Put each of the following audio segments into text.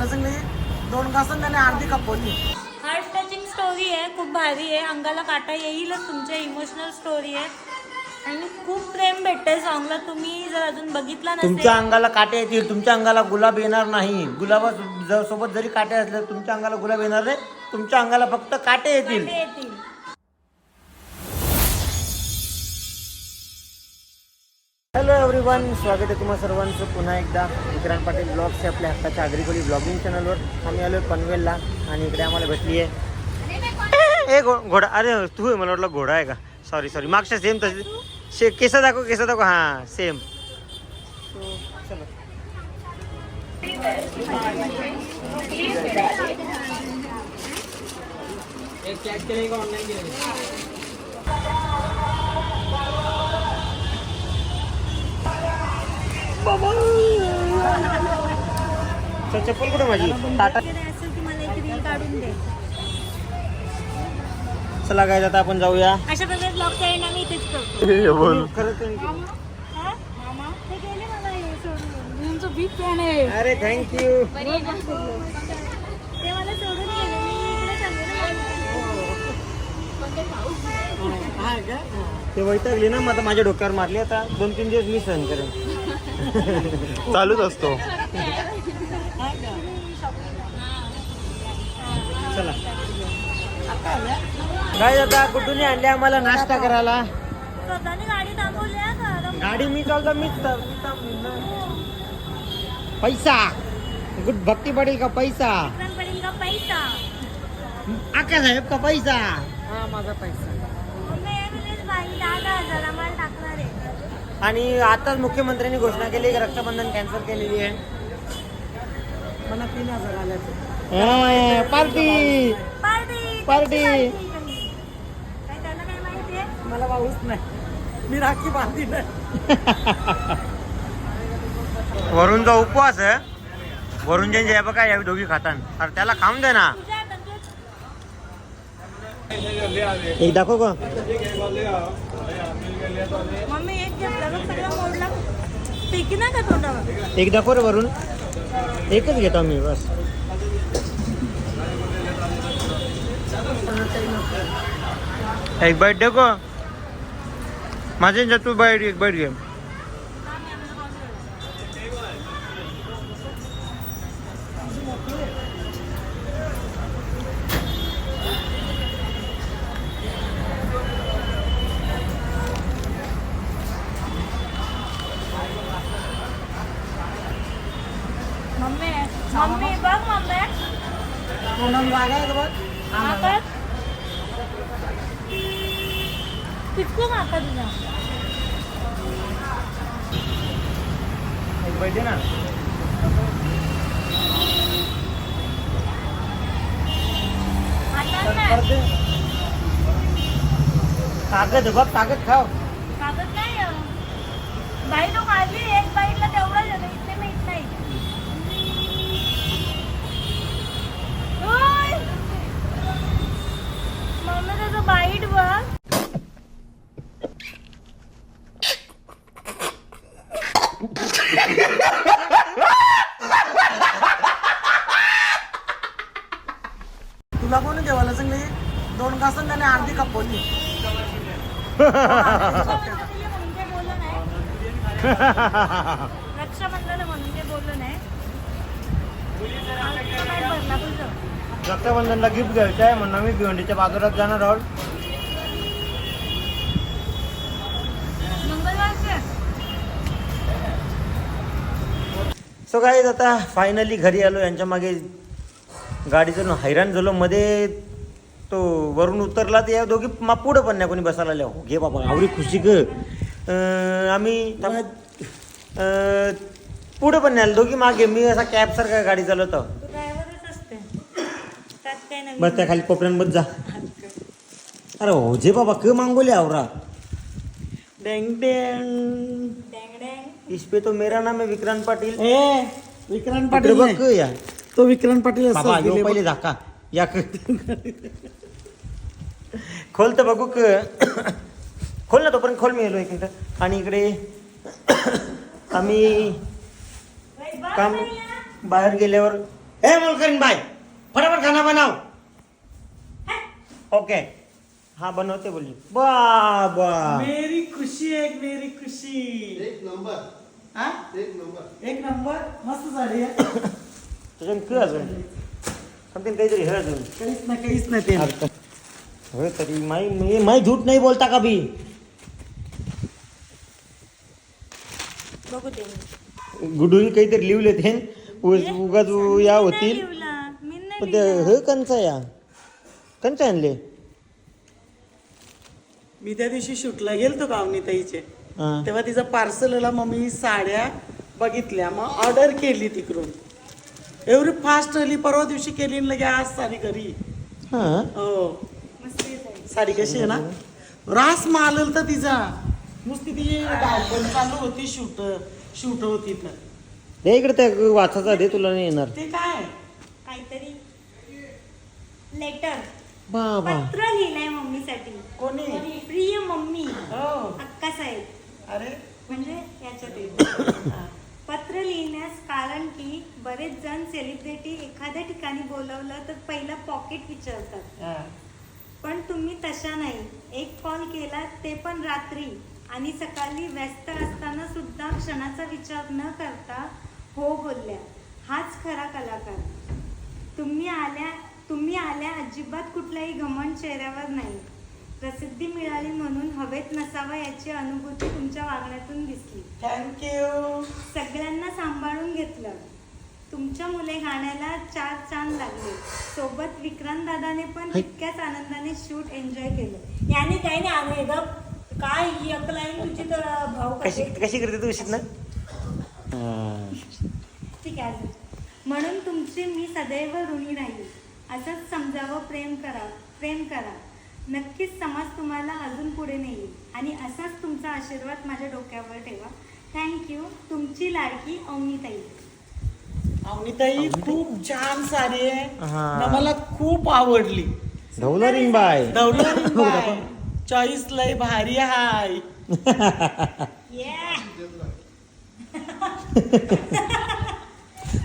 दोन घासून त्याने अर्धी कपवली हार्ट टचिंग स्टोरी आहे. खूप भारी आहे. अंगाला काटा येईलच. तुमच्या इमोशनल स्टोरी आहे. आणि खूप प्रेम भेटते सॉंगला तुम्ही जर अजून बघितला तुमच्या नसेल अंगाला काटे येतील. तुमच्या अंगाला गुलाब येणार नाही. गुलाबा ज- सोबत जरी काटे असले तुमच्या अंगाला गुलाब येणार नाही. तुमच्या अंगाला फक्त काटे येतील. काटे येतील. हॅलो एव्हरीवन स्वागत आहे तुम्हा सर्वांचं. पुन्हा एकदा विक्रांत पाटील ब्लॉग्स आपल्या हक्काच्या आग्रिकोली ब्लॉगिंग चॅनलवर आम्ही आलो पनवेलला आणि इकडे आम्हाला भेटली आहे ए घो- घोडा. अरे तू आहे, मला वाटलं घोडा आहे का? सॉरी सॉरी मागच्या सेम तसे शे केस दाखव केस दाखव. हां सेम चलो चप्पल कुठे माझी? टाटा. वगैरे असेल की मला एक रील काढून दे चला काय आता आपण जाऊया. अशा प्रकारे एंड आम्ही इथेच करतो. अरे थँक्यू मला सोडून गेले. ते वैतागली ना मग आता माझ्या डोक्यावर मारली. आता दोन तीन दिवस मी सहन करेन. चालूच असतो. चला. काय आता कुठून आणले आम्हाला नाश्ता करायला? गाडी मी चालतो मीच. पैसा. गुड भक्ती पडेल का पैसा? विक्रांत पडेल का पैसा? आका साहेब का पैसा? हा माझा पैसा. आणि आताच मुख्यमंत्र्यांनी घोषणा केली की रक्षाबंधन कॅन्सल केलेली आहे. मला तीन हजार आल्याचे. पार्टी! पार्टी! पार्टी. काय त्याला काय माहिती आहे? मला भाऊच नाही. मी राखी बांधली नाही. वरूनचा उपवास आहे. वरून जे आहे बघा या दोघी खातान अरे त्याला खाऊन दे ना. एक दाखव का मम्मी एक घेतला बघ सगळं मोडला ना का तोंडावर? एक दाखव रे वरून. एकच घेतो मी बस. एक बाईट देखो माझे तू बाईट एक बाईट घे तुझा? दे. ना कागद बघ कागद खाव. कागद नाही. बाई तो खाल्ली एक बाईला तेवढंच येतं इथे माहीत नाही ओय! मम्मी त्याचं बाईट बघ तुला कोणी देवाला चांगली दोन घासून त्याने अर्धी कपवली रक्षाबंधनाला म्हणून काही नाही म्हणून नाही रक्षाबंधनला गिफ्ट घ्यायचं आहे म्हणून आम्ही भिवंडीच्या बाजारात जाणार आहोत. सो काय आता फायनली घरी आलो. यांच्या मागे गाडीतून हैराण झालो. मध्ये तो वरून उतरला तर या दोघी मा पुढं पण नाही कोणी बसायला आल्या. हो घे बाबा आवडी खुशी ग आम्ही अं, पुढं पण नाही आलो. दोघी मागे. मी असा कॅब सारखा गाडी चालवतो बस त्या खाली कोपऱ्यात बस जा. अरे हो जे बाबा क मांगोले आवरा. डेंग डेंग. डँग डँग. इस पे तो मेरा नाम है विक्रांत पाटील. ए विक्रांत पाटील बघ या. तो विक्रांत पाटील पहिले झाका या क खोल तर बघू क खोल ना तोपर्यंत खोल मी येलो एक मिनिट. आणि इकडे आम्ही काम बाहेर गेल्यावर ए मोलकरीन बाय फटाफट खाना बनाव. ओके. हाँ बनवते बोली बा बा. मेरी खुशी एक मेरी खुशी. एक नंबर. हा एक नंबर. एक नंबर? मस्त साडी आहे. त्याच्यात काय अजून? समथिंग काहीतरी हे अजून काहीच नाही काहीच नाही ते. होय तरी माई मी माई झूठ नाही बोलता का बघू दे. गुडूनी काहीतरी लिवले ते. उगाच या होतील. लिवला मी नाही पण ते हे कंचा या. कंचा आणले. मी त्या दिवशी शूटला गेलतो गावनी ताईचे हा. तेव्हा तिचं पार्सलला मम्मी साड्या बघितल्या. मग ऑर्डर केली तिकडून. एवढी फास्ट आली परवा दिवशी केली आणि लगे आज साडी घरी. हा. हो. साडी कशी आहे ना? रास मारल तर तिचा. नुसती ती धावपळ चालू होती शूट शूट होती तर दे इकडे त्या वाचाचा दे तुला नाही येणार. ते काय? काहीतरी. लेटर. बाबा पत्र लिहिलंय मम्मीसाठी. कोणी? प्रिय मम्मी. हो. अक्का साहेब अरे. म्हणजे याच्यात येतं. पत्र लिहिण्यास कारण की बरेच जण सेलिब्रिटी एखाद्या ठिकाणी बोलवलं तर पहिलं पॉकेट विचारतात. हा. पण तुम्ही तशा नाही. एक कॉल केला ते पण रात्री. आणि सकाळी व्यस्त असताना सुद्धा क्षणाचा विचार न करता हो बोलल्या. हाच खरा कलाकार. तुम्ही आल्या तुम्ही आल्या अजिबात कुठलाही घमंड चेहऱ्यावर नाही. प्रसिद्धी मिळाली म्हणून हवेत नसावा याची अनुभूती तुमच्या वागण्यातून दिसली. थँक्यू सगळ्यांना सांभाळून घेतलं. तुमच्या मुले गाण्याला चार चांद लागले. सोबत विक्रांत दादाने पण तितक्याच आनंदाने शूट एन्जॉय केलं. याने काही नाही आले ग काय ही अक्कल आहे तुझी? तर भाऊ कशी कसे? कशी करते तू उशीत ना. ठीक आहे म्हणून तुमची मी सदैव ऋणी राहील. असंच समजावं प्रेम करा प्रेम करा. नक्कीच समाज तुम्हाला अजून पुढे नेईल. आणि असाच तुमचा आशीर्वाद माझ्या डोक्यावर ठेवा. थँक्यू तुमची लाडकी अवनीताई. अवनीताई खूप छान साडी आहे. हा. ना मला खूप आवडली. ढवलरिंग बाय. दौलत चॉईस लय भारी हाय.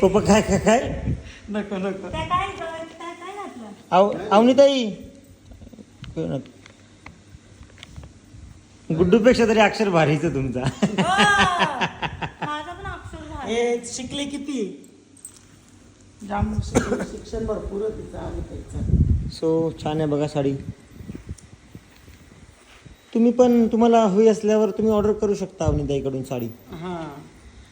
पप्पा काय काय काय? नको नको. अवनीताई. गुड्डूपेक्षा तरी अक्षर भारीच तुमचा. माझा पण अक्षर झाला हे शिकले किती? जाम शिक्षण भरपूर आहे सो छान आहे बघा साडी. तुम्ही पण तुम्हाला हवी असल्यावर तुम्ही ऑर्डर करू शकता अवनीताईकडून साडी. हा.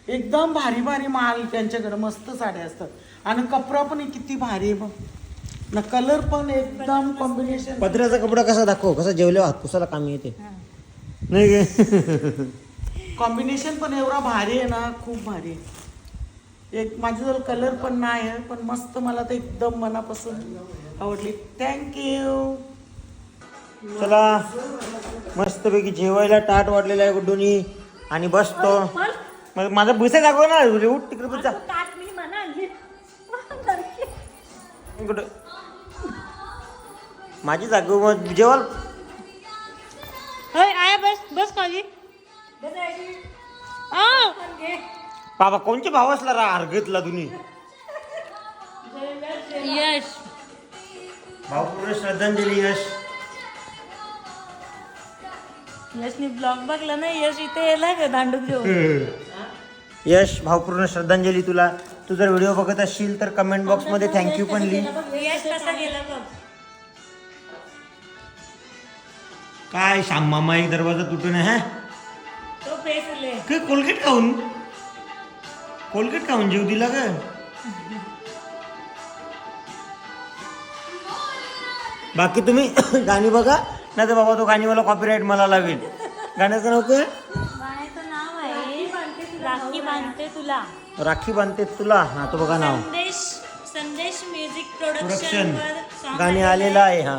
एकदम भारी भारी माल त्यांच्याकडे मस्त साड्या असतात. आणि कपडा पण किती भारी आहे बघ. ना कलर पण एकदम कॉम्बिनेशन पत्र्याचा कपडा कसा दाखव कसा जेवल्यावर हातपुसाला कामी येते. नाही कॉम्बिनेशन पण एवढा भारी आहे ना खूप भारी आहे. एक माझ्याजवळ कलर पण नाही आहे पण मस्त मला तर एकदम मनापासून आवडली. थँक्यू चला. मस्तपैकी जेवायला टाट वाढलेला आहे गुड्डूनी. आणि बसतो. मग माझा बुसा दाखव ना. उठ तिकडे आणली कुठं माझी जागो मग जेवाल? होय आया बस बस आ. बाबा कोणचे भाव असला रा अर्घतला तुम्ही यश. भावपूर्ण श्रद्धांजली यश. यशनी ब्लॉग बघला ना यश इथे येलाय का दांडूक घेऊन. यश भावपूर्ण श्रद्धांजली तुला. तू जर व्हिडिओ बघत असशील तर कमेंट बॉक्समध्ये थँक्यू पण लिही. यश कसा गेला बघ. काय श्याम मामा एक दरवाजा तुटून आहे हा? तो पेसले. काय कोलगेट खाऊन? कोलगेट खाऊन जीव दिला का बाकी तुम्ही गाणी बघा नाही तर बाबा तो गाणीवाला कॉपीराईट मला लावेल गाण्याचं नाव काय? गाण्याचं नाव आहे राखी बांधते तुला. राखी बांधते तुला. हा तो बघा नाव. संदेश संदेश म्युझिक प्रोडक्शन गाणी आलेलं आहे. हा.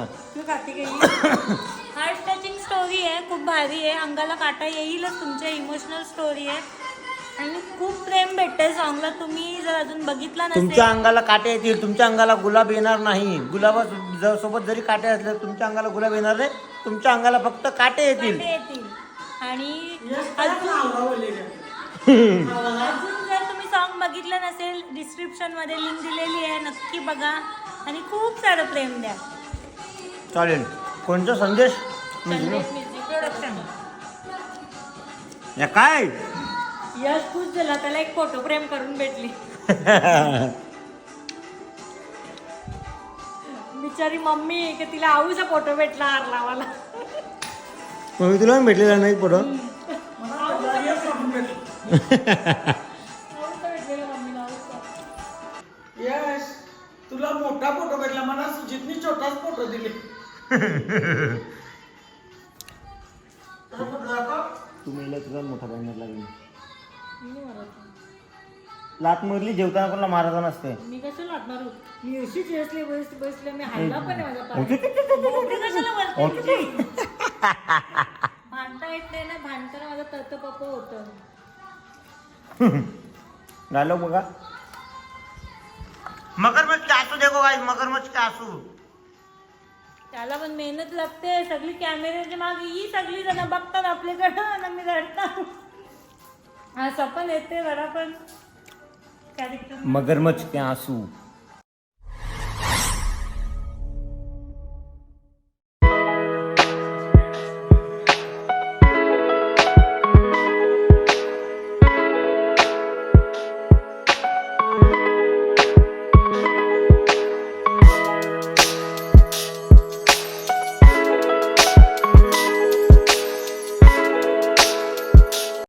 हार्ट टचिंग स्टोरी आहे खूप भारी आहे. अंगाला काटा येईलच तुमच्या इमोशनल स्टोरी आहे. आणि खूप प्रेम भेटते सॉंगला तुम्ही जर अजून बघितला तुमच्या नसेल अंगाला काटे येतील तुमच्या अंगाला गुलाब येणार नाही. गुलाबा ज- सोबत जरी काटे असले तुमच्या अंगाला गुलाब येणार नाही. तुमच्या अंगाला फक्त काटे येतील. काटे येतील. आणि अजून आवडलेलं अजून जर तुम्ही सॉन्ग बघितलं नसेल डिस्क्रिप्शनमध्ये लिंक दिलेली आहे नक्की बघा. आणि खूप सारं प्रेम द्या. चालेल. कोणता संदेश? प्रोडक्शन या काय? यश खुश झाला त्याला एक फोटो फ्रेम करून भेटली. बिचारी मम्मी की तिला आऊचा फोटो भेटला हार लावायला मग मी तुला पण भेटलेला नाही फोटो आऊचा भेटलेला मम्मीला आऊचा यश तुला मोठा फोटो भेटला मला सुजितनी छोटाच फोटो दिले. तुला फोटो दाखव. तू मेला तुझा मोठा बॅनर लागेल. मी मारायचं. लात मारली जेवताना कोणाला मारायचा नसते मी कशाला लागणार होत? मी अशीच बसले बस बसले मी हायला पण आहे कशाला वरती गेली? भांडता येत नाही ना भांडताना माझं तत पप होतं. डायलॉग बघा. मगरमच्छ के आंसू देखो गाइस मगरमच्छ के आंसू. त्याला पण मेहनत लागते सगळी कॅमेऱ्याच्या मागे ही सगळी जण बघतात आपल्याकडं आणि मी रडतात हा सपन येते जरा पण. मगरमच्छ के आंसू.